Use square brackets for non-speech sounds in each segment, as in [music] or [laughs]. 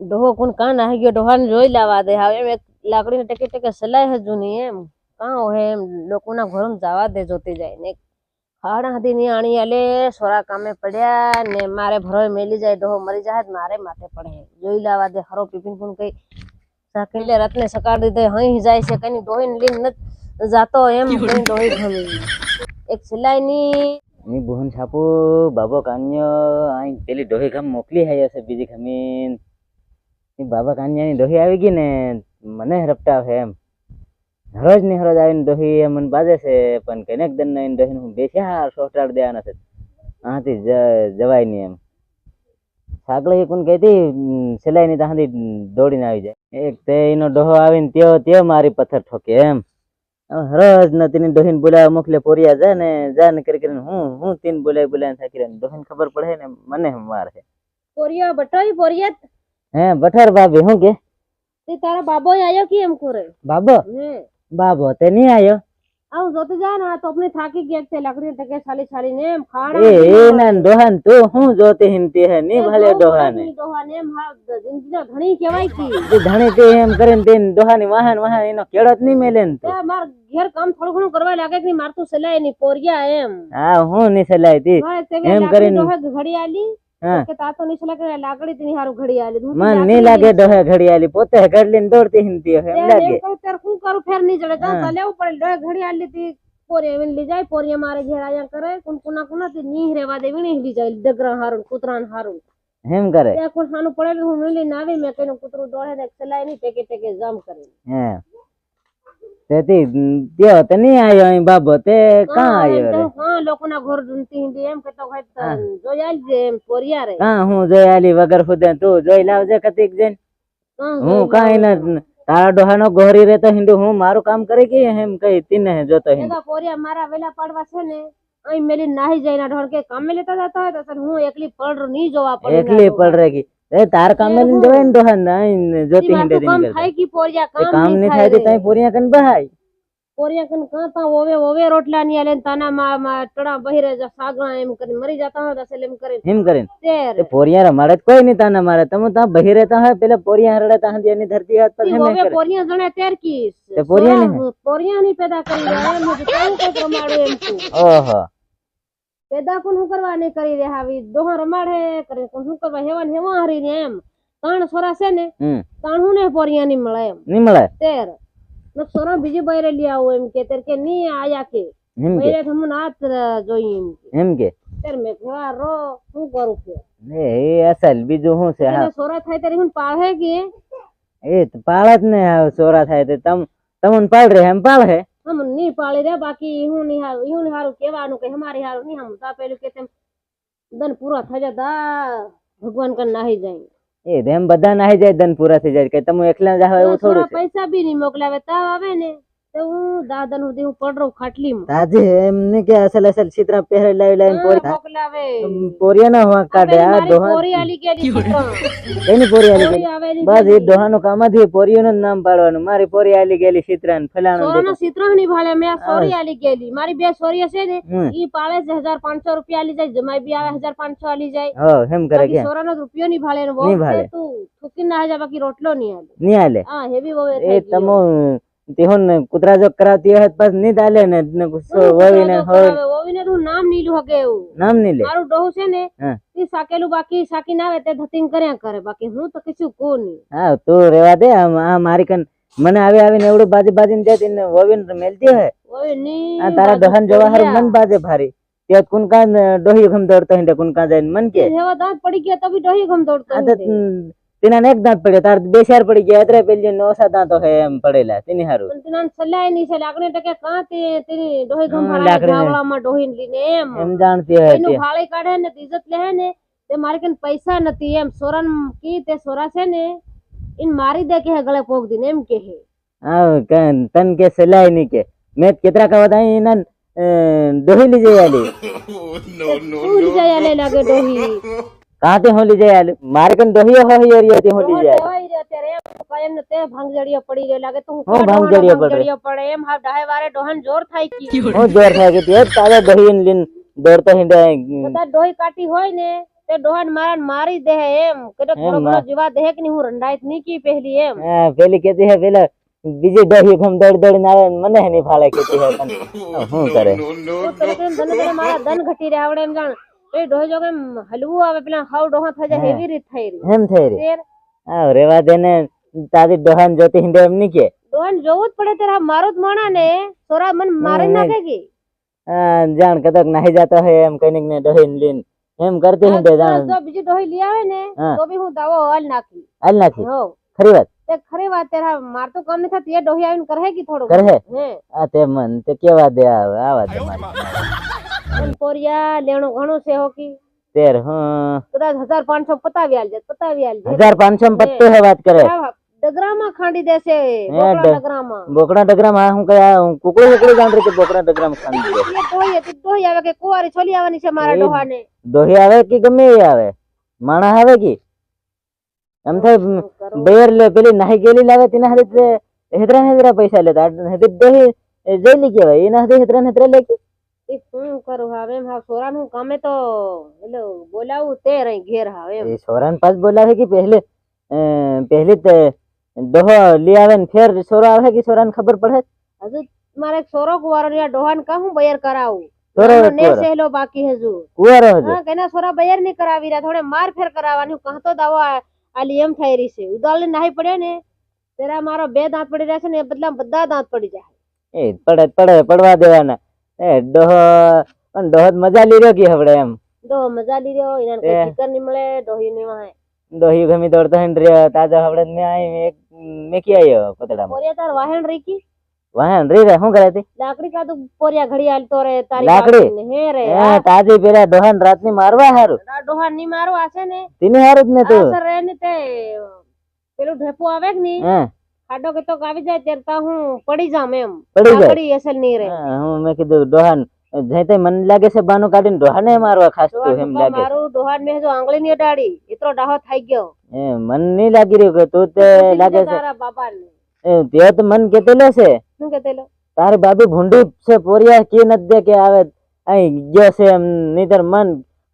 ડોહો કોણ કાન આવી ગયો ડોહાને જોઈ લાવા દે. હવે એમ એક લાકડીને ટેકે ટેકે સલાય હજુ નહીં એમ. કાં હોય એમ લોકોના ઘરમાં જવા દે જોતી જાય ને. ખાડા હતી ની આણી આલે સોરા કામે પડ્યા ને મારે ભરોય મેલી જાય ડોહો મરી જાય તો મારે માથે પડે. જોઈ લાવા દે હરો પીપીન પણ કઈ સાકીલે રત્ને સકાર દીધે હઈ જાય છે કઈ ડોહીને લઈને ન જાતો એમ કઈ ડોહી ગમી એક સિલાઈ ની ની બુહન છાપુ બાબો કાન્યો આઈ પેલી ડોહી ગામ મોકલી હાઈ છે બીજી ખમીન બાબા કાન્યાની ડોહી આવી ગઈ ને, મને હરપટા છે એમ. હરોજ ને હરોજ આવીને ડોહી મને બાજે છે, પણ કનેક દન ને ડોહીને હું બેસ્યા સોટાડ દેવા નથી આથી જવાય નહીં એમ. સાગલે એક કોણ કહેતી સિલાઈ ની ત્યાંથી દોડીને આવી જાય. એક તે એનો ડોહો આવીને ત્યો ત્યો મારી પથ્થર ઠોકે એમ. હરોજ ને તેની ડોહીને બોલાવા મોકલે પોરિયા જાય ને જાય ને કરી કરીને હું હું તીન બોલાય બોલાય થાકી રહ્યા. ડોહીને ખબર પડે ને, મને મારે પોરિયા બટાઈ પોરિયા હે બઠર ભાભી હું કે? તે તારા બાબો આયો કે એમ કરે બાબો બાબો તે નહીં આયો? આવ જોતી જાય ને તો આપણે થાકી ગયા છે લકડી ટકે છાલી છાલી ને એમ એ ખાડા એ ના દોહન તો હું જોતે હિંતી હે ની ભલે ડોહાને દોહન. એમ હા જિંદગી ઘણી કહેવાય કી. તું ધણી તે એમ કરીને તે દોહાની વાહન વાહન એનો કેળો જ નહીં મેલે ને તો. માર ઘેર કામ થોડું ઘણું કરવા લાગે કે માર તો સલાયની પોરિયા એમ. હા હું ની સલાય તી. એમ કરીને- ઘડી આલી. કે તાતો ની નીચે કે લાકડી તની હારું ઘડી આલી. મનની લાગે ડોહે ઘડિયાળી પોતે ઘડલીન દોડતી હિંતી હે એમ લાગે. ત્યારે શું કરું ફેરની જડે. તો. લેવું પડે. ડોહે ઘડી આલી તી પોરિયા એવીને લઈ જાય. પોરિયા મારે ઘેરાયા કરે. કુન કુના કુના તી ની રેવા દે વીણી લઈ જાય. ડગરા હારું કૂતરાન હારું. એમ કરે. ત્યાં કોઈ ખાનું પડેલું હું લઈને આવી મેં કઈ કૂતરું દોડે ને ચલાયની ટેકે ટેકે જામ કરે હે. તેથી ત્યો તે નહીં આયો અહીં બાબો તે કાં આયો રે? હા લોકોના ઘર ઢૂંઢતી હિંદી એમ કેતો હોય તો જોઈ આલજે એમ પોરિયા રે. કાં હું જોઈ આલી વગર ખુદે તું જોઈ લાવજે કતીક જઈને. હા, હું કાંઈ ન તારા ડોહાનો ગોરી રહેતો હિંદુ હું મારું કામ કરી કે એમ કઈ તીને જોતો હિંદુ એકા પોરિયા મારા વેલા પાડવા છે ને અહીં મેલી નાહી જાય ના ઢોળ કે કામે લેતા જતા હોય તો સર હું એકલી પડ નહીં જોવા પડે એકલી પડ રે કી એ તાર કામ લઈને જવાય ને ડોહા ને જોતી હિંદે કામ દિન થાય કી પોરિયા કરતા કામ કામ નહીં નહીં થાય થાય તે તઈ પોરિયા કન બહાય? પોરિયા કન કાં તા? ઓવે ઓવે રોટલા ની આલે ને તાના માં માં ટડા બહિરે જા સાગા એમ કરી મરી જતા હોય તો અસલ એમ કરી એમ કરીને? તેર તે પોરિયા રમાડે તો કોઈ નહીં તાના મારે. તમે ત્યાં બહી રહેતા હોય પેલા પોરિયા હરડે ત્યાં એની ધરતી હાથ પર ઈ હેમે ઓવે કરે. પોરિયા જણે તેર કી તે પોરિયા નહીં. સોરા- પોરિયા ની પેદા પેદા કોણ શું કરવા? નહીં કરી રહ્યા? આવી ડોહા રમાડે કરે કોણ શું કરવા? હેવાન હેવા હરી ને એમ. ત્રણ સોરા છે ને ત્રણ હું ને પોરિયા ની મળે એમ. ની મળે? તેર. ને સોરા બીજી બૈરે લઈ આવું એમ કે તેર કે ની આયા કે. બૈરે થમું નાત જોઈ એમ કે. એમ કે? તેર મે કહેવા રો શું કરું કે? એ એ અસલ બીજું શું છે? હા. સોરા થાય ત્યારે હું પાળે કે? એ તો પાળ જ ને સોરા થાય તે તમ તમને પાળ રહે એમ પાળ? હે હમની પાળી રે બાકી હું ની હારું હું ની હારું કહેવાનું કે અમારી હારું નહીં હમ. તા પેલું કે તેમ દન પૂરા થઈ જતા ભગવાન કન નાહી જાય. એ દેમ બધા નાહી જાય દન પૂરા થઈ જાય કે તમે એકલા જાવ એવું થોડું પૈસા બી નહીં મોકલાવે તાવ આવે ને. તો હું દાદા નું હું પડરો ખાટલી માં તાજે એમ ને કે અસલ અસલ ચિત્ર પહેરે લાવી લાવીને પોરી મોકલાવે. પોરિયા ના હોવા કાઢે આ મારી પોરી આલી ગયેલી છોકરા. એની પોરી આલી પોરી બસ એ ડોહાનું કામ જ પોરીઓનું નામ પાડવાનું. મારી પોરી આલી ગયેલી ચિત્ર ને ફલાણું સોરાનો સિત્રો ની ભાળે મેં સોરી આલી ગયેલી મારી બે સોરી છે ને ઈ પાળે છે હજાર પાંચસો રૂપિયા આલી જાય જમાઈ બી આવે હજાર પાંચસો આલી જાય. હો એમ કરે બાકી કે સોરાનો રૂપિયો ની ભાળે ને તું થૂકી ના જાય બાકી રોટલો નહીં આલે. નહીં આલે. હા હેવી બહુ એ તમો તેહોન કુતરા જો કરાતી હોય પાછું નહીં ચાલે ને ને ગુસ્સો વળીને હોય. હવે વહુને તું નામ નીલું હકે એવું. નામ નહીં લે. મારું ડોહું છે ને. ઈ સાકેલું બાકી સાકી ના આવે તે ધતિંગ કર્યા કરે. બાકી હું તો કશું કો નહીં. હા તું રેવા દે આ મારી કન મને આવે આવીને એવડું બાજી બાજીને જતી ને વવીને મેલતી હોય. હવે ની આ તારા દહન જોવા હારું મન બાજે ભારી. તે કુન કા ડોહી ગમ દોડતો હિંડે કુન કા જાય મન કે. હેવા દાંત પડી ગયા તો બી ડોહી ગમ દોડતો. તેના એક દાંત પડ્યો તાર બે શેર પડી ગયા અત્રે પેલી નોસા દાંતો હે એમ પડેલા તેની હારું. પણ તેના સલાયની છે લાગણી ટકે કાં તે તેની ડોહી ગમ લાકડીને. ગાવડામાં ડોહી લીને એમ. એમ જાણતી હે એનું ભાળે કાઢે ને ઇજ્જત લે ને તે મારે કન પૈસા નથી એમ. સોરન કી તે સોરા છે ને ઇન મારી દે કે હે ગળે પોક દીને એમ કે હે. હા કન તન કે સલાયની કે. મેં કેતરા કહો તા એના ડોહી લી જઈ આલી [laughs] નો જાય આલે લાગે ડોહી? કાં તે હોલી જાય મારે કન ડોહી હોય યરી તે હોલી જાય. આલી કહેવાય રે અત્યારે એમ કાયમ ને તે ભાંગજડીઓ પડી રહ્યો લાગે તું હું ભાંગજડીઓ પડે? પડે એમ હા ડાહે વારે ડોહન જોર થાય કી હું જોર થાય કે તે તારે ડોહી લીન દોડતો હિંડે બધા ડોહી કાટી હોય ને તે ડોહન મારા મારી દે એમ. કેટો થોડો ના. જીવા દે કે ની હું રંડાઈતની કી પહેલી એમ. હા, પહેલી કેતી હે પેલા બીજી ડોહી ઘમ દોડ દોડીને આવે મને હે ની ફાળે કેતી હે. પણ [laughs] હું કરે? તું મારા ધન ઘટી રહ્યા આવડે એમ જાણ. એ ડોહી જો કેમ હલવું આવે પેલા હાવ ડોહા થઈ જાય. એવી રીત થઈ રહી. એમ થઈ રહી. હા રેવા દે ને તારી ડોહાન જોતી હિંડે એમ ની કે. ડોહન જોવું જ પડે તેરા મારો જ માણા ને સોરા મન મારી નાખે કે. જાણ કદક નાહી જાતો હે એમ કઈ ને ડોહી લીન. એમ કરતી હિંડે જાણ. જો બીજી ડોહી લઈ આવે ને. તો બી હું દાવો હાલ નાખી. હાલ નાખી? હો ખરી વાત? તે ખરી વાત તેરા માર તો કામ નહીં થતી એ ડોહી આવીને કરે કે થોડું કરે હે. હે આ તે મન તે કેવા દે આવે આવા દે મારી. પણ પોરિયા લેણું ઘણું છે હોકી. તેર હું. કદાચ હજાર પાંચસો પતાવી આલજે પતાવી આલજે હજાર પાંચસો માં પત્તું હે વાત કરે. આ ડગરામાં ખાંડી દેશે બોકડા ડ- ડગરામાં. બોકડા ડગરામાં હું કયા હું કુકડું કુકડું જાણ રહી બોકડા ડગરામાં ખાંડી દે. એ ડોહી હતી ડોહી આવે કે કુંવારી છોલી આવવાની છે મારા એ- ડોહાને. દોહી આવે કે ગમે એ આવે? માણસ આવે કે? એમ થાય શું કરું? બેર લે પેલી નાહી ગયેલી લાવે તેના હાથે હેદરા હેદરા પૈસા લેતા. હેદરી દોહી એ જઈલી કેવાય એના હાથે હેદરા હેદરા લે કે? એ શું કરું હવે એમ હા સોરાનું કામે તો એટલે બોલાવું તે રહી ઘેર હા એમ એ છોરાને પાસ બોલાવે કે પહેલે અ, પહેલી તે દોહો લઈ આવે ને ફેર છોરો આવે કે છોરાને ખબર પડે હજુ મારે એક સોરો કુવારો ને ડોહાન કા હું બયર કરાવું છોરો નાનો ને કુંવારો. સહેલો બાકી હજુ કુવારો હજુ હા કેના સોરા બયર નહીં કરાવી રહ્યા થોડે માર ફેર કરાવવાની હું કહતો દાવો આ- આલી એમ થઈ રહી છે ઉદાળ નાહી પડ્યો ને તેરા મારો બે દાંત પડી રહ્યા છે ને એ એ ડોહો પણ ડોહો મજા લઈ રહ્યો કે હવડે એમ? ડો મજા લી રહ્યો એને કઈ. ફિકરની મળે ડોહી ની વાહે ડોહી ગમી દોડતો હિંડ રહ્યો તાજો હવડે મે આઈ એક મેકી આયો પતડા પોરિયા તાર વાહણ રીકી વાહન રી રે શું કરે તી? લાકડી કા તો પોરિયા ઘડી હાલતો રે તારી લાકડી? હે રે એ તાજી પેલા રાતની મારવા હારું. આ ડોહા ની મારવા છે ને? તેને હારું જ ને તો. અસર રે ને તે પેલું ઢેપો આવે કે નહીં? હે. ખાડો કે તો આવી જાય ત્યારે તા હું પડી જામ એમ. પડી જાય? પડી અસલ નહીં રહે. હા, મેં કીધું ડોહાન જઈ તે મને લાગે છે બાનું કાઢીને ડોહાને મારવા ખાસ તો એમ લાગે. મારું ડોહા મેં જો આંગળી ની અડાડી એટલો ડાહો થઈ ગયો. એ મન નહીં લાગી રહ્યો કે તું તે લાગે છે. તારા બાપા ને એ તે તો મન કેતેલો છે. શું કેતેલો તારી બાબી ભૂંડી છે પોરિયા કે નથી દે કે આવે અહીં ગયો છે એમ નહીતર મન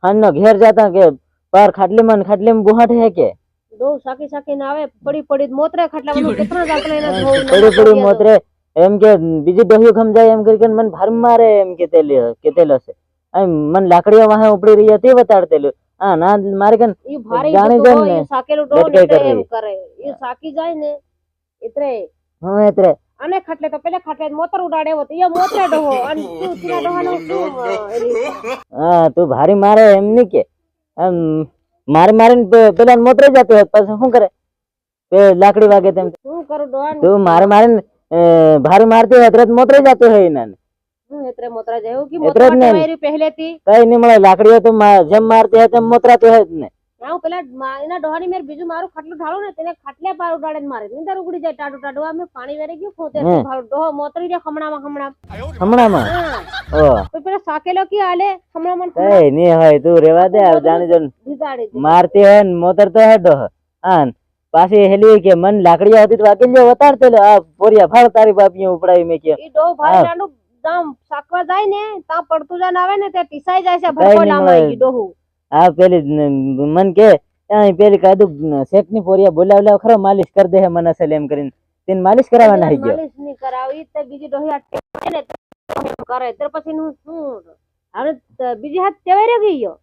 હાનનો ઘેર જાતા કે પાર ખાટલી મન ખાટલી માં બુહાટ હે કે? ડોહ સાકી સાકી ને આવે પડી પડી મોતરે ખાટલા બધું કેટલા દાખલા એના ધોવ પડી પડી મોતરે. એમ કે બીજી ડોહ્યું ખમજાય એમ કરીને મને ભાર મારે એમ કેતેલી કેતેલો છે. અહીં મન લાકડીઓ વાહે ઉપડી રહી હતી બતાડતેલું હા ના મારે કે ઈ ભારી જાણી જતો ને, સાકેલો ડોહ ને એમ કરે. ઈ સાકી જાય ને એટલે હું એતરે. અને ખાટલે તો પેલા ખાટલે મોતર ઉડાડે એવો તો ઈ મોતરે ડોહો. અને તું તીના ડોહાનો શું હા તું ભારી મારે એમ નહીં કે. આમ મારી મારીને પેલા મોતરે જતો હોય પછી શું કરે? લાકડી વાગે તેમ. શું કરું ડોહા તું મારે મારીને ભારે મારતી હોય તરત મોતરી જતો હોય એના મોતરા જાય. પહેલેથી? કઈ નહીં મળે લાકડીઓ તો જેમ મારતી હોય તેમ મોતરાતી હોય ને. હું પેલા એના ડોહાની મેર બીજું મારું ખાટલું ઢાળું ને તેને ખાટલે પાર ઉડાડે ને મારે નીંદર ઉગડી જાય ટાડું ટાડું અમે પાણી વેરે ગયું ખોતે. ડોહો મોતરી જાય ખમણામાં ખમણામ. હમણાંમાં ઓ. તો પેલા સાકેલો કી હાલે ખમણામાં એ ની હોય તું રેવા દે જાણી જો મારતી હોય ને મોતરતો હે ડોહ. આન પાછી હેલી કે મન લાકડી હતી તો વાગી લ્યો વતાર લે આ પોરિયા ફાળ તારી બાપી ઉપડાવી મે કે. ઈ ડોહ ભાઈ હા. દામ સાકવા જાય ને તા પડતું જાય ને આવે ને તે ટીસાઈ જાય છે ભરકો લાંબાઈ. ડોહું. આ પેલી ન- મન કે આ પેલી કાદુ શેઠની પોરિયા બોલાવ લાવ ખરો માલિશ કરી દે હે મને અસલ એમ કરીને. તેને માલિશ કરાવવા નાહી ગયો. માલિશ નહીં કરાવી તે બીજી ડોહી આ ટેવાય ને તે એમ કરે. ત્યાર પછી હું શું હવે તો બીજી હાથ ટેવાઈ રહી ગયો.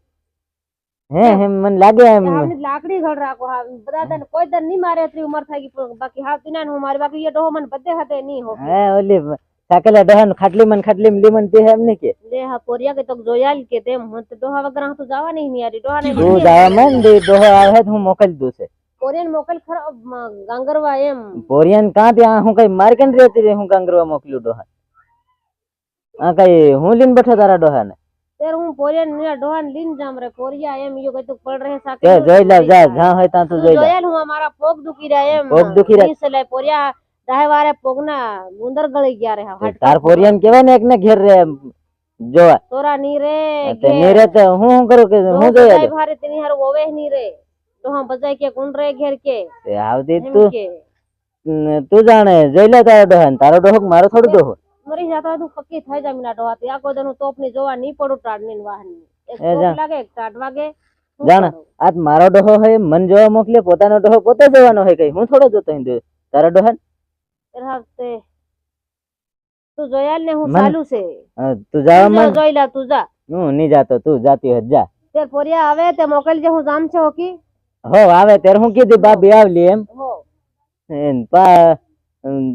હે એમ મને લાગે એમ. હાવની લાકડી ઘડ રાખો હા બધા તને કોઈ દર નહીં મારે એટલી ઉંમર થઈ ગઈ પણ બાકી હાવ તીના હું મારી બાકી એ ડોહો મને બધે હાથે નહીં હો. હે ઓલી સાકેલા દહન ખાટલી મન ખાટલી મલી મન તે એમ ને કે. લે હા પોરિયા કે તો જોયાલ કે તેમ. હું તો દોહા વગર હું તો જવા નહીં યારી દોહા નહીં હું જાવા મન દે દોહા આવે તો હું મોકલ દઉં છે. પોરિયન મોકલ ખરો ગાંગરવા એમ. પોરિયન કાં તે હું કઈ માર કેન રહેતી રે હું ગાંગરવા મોકલ્યું દોહા આ કઈ હું લીન બેઠો તારા ડોહાને? તેર હું પોરિયન ને દોહા ને લીન જામ રે પોરિયા એમ યો કઈ તો પડ રહે સાકે જોઈ લે જા જા હોય તા તું તું જોઈ લે. જોયાલ હું મારા પોગ દુખી રહ્યા એમ. પોગ દુખી રહ્યા. પોરિયા દાહે વારે પોગના ગુંદર ગળી ગયા રે હા તાર પોરિયાન કેવાય ને એક ને ઘેર રે જો તોરા ની રે તે ની રે તો હું હું કરું કે હું જોઈ બજાય ભારે તેની હારું ઓવે ની રે. ડોહા બજાય કે કોણ રે ઘેર કે? તે આવતી તું. તું જાણે જોઈ લે તારો ડોહા ને. તારો ડોહો કે મારો થોડું ડોહો? મરી જાતો તું પક્કી થઈ જા મિના ડોહા. તે આખો દનું તોપની જોવા ની પડું ટાડની વાહન એક તોપ લાગે એક ટાડ વાગે. જાણે. આજ મારો ડોહો હે મન જોવા મોકલે પોતાનો ડોહો પોતે જોવાનો હોય કઈ. હું થોડો જોતો હિન્દુ તારો ડોહા રાહ તે તું જોયા ને હું મન- ચાલુ છે તું જવા તું જો, માંડ જોઈ લા તું જા હું નહીં જાતો તું જાતી હોય તો જા તે પોરિયા આવે તે મોકલજે હું જામ છે હોકી હો આવે ત્યારે હું કીધી બાબી આવલી એમ હો એન પા અમ,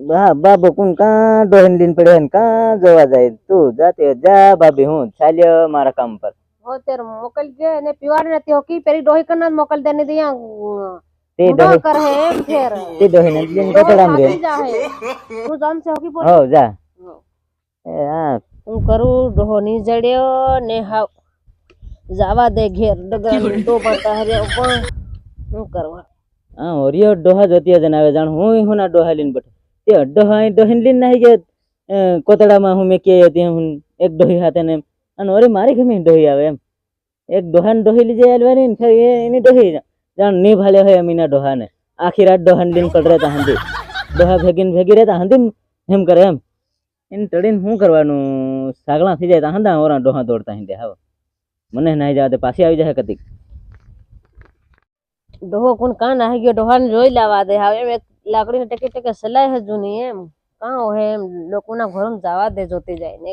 બા બાબો કોણ કાં ડોહીને લઈને પડ્યો ને કાં જોવા જાય તું જાતી હોય તો જા બાબી હું ચાલ્યો મારા કામ પર હો તે મોકલજે ને પીવાર નથી હોકી પેલી ડોહી કરના મોકલ દે ને દિયા તે ડોહી કર હે ફેર. તે લઈને ડોહો કોતરામાં રહે થાકી જાહે. હું. જામ છે હોકી પોરી હો જા. હો. એ હા. હું કરું ડોહો ની જડ્યો ને હાવ. જાવા દે ઘેર ડગર તો પડતા હર્યા પણ શું કરવા? હા ઓરિયો ડોહા જોતી જન આવે જાણ હું હું ના ડોહા તે ડોહીને નાહી કોતડામાં હું મેં કે હું એક ડોહી હાથે ને અને ઓરી મારી ગમે ડોહી આવે એમ. એક ડોહાને ડોહી લીજે આલવાની ને એની ડોહી જાણની ભાલે હોય અમીના ડોહાને આખી રાત ડોહાને લઈને પડ રહેતા હંધી ડોહા ભેગી ને ભેગી રહેતા હંધી એમ કરે એમ એને તડીને શું કરવાનું સાગલા થઈ જાય તા હંધા ઓરા ડોહા દોડતા હંધે હાવ મને નાહી જવા દે પાછી આવી જાય કતિક ડોહો કોણ કાન આવી ગયો ડોહાને જોઈ લાવવા દે હવે એમ એક લાકડીને ટેકે ટેકે સલાય હજુ નહીં એમ કાં હોય એમ લોકોના ઘરમાં જવા દે જોતી જાય ને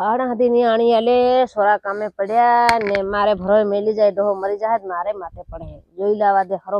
ખાડા હતી ની આણી આલે, સોરા કામે પડ્યા ને મારે ભરોય મેલી જાય, ડોહો મરી જાય મારે માથે પડે. જોઈ લાવવા દે હરો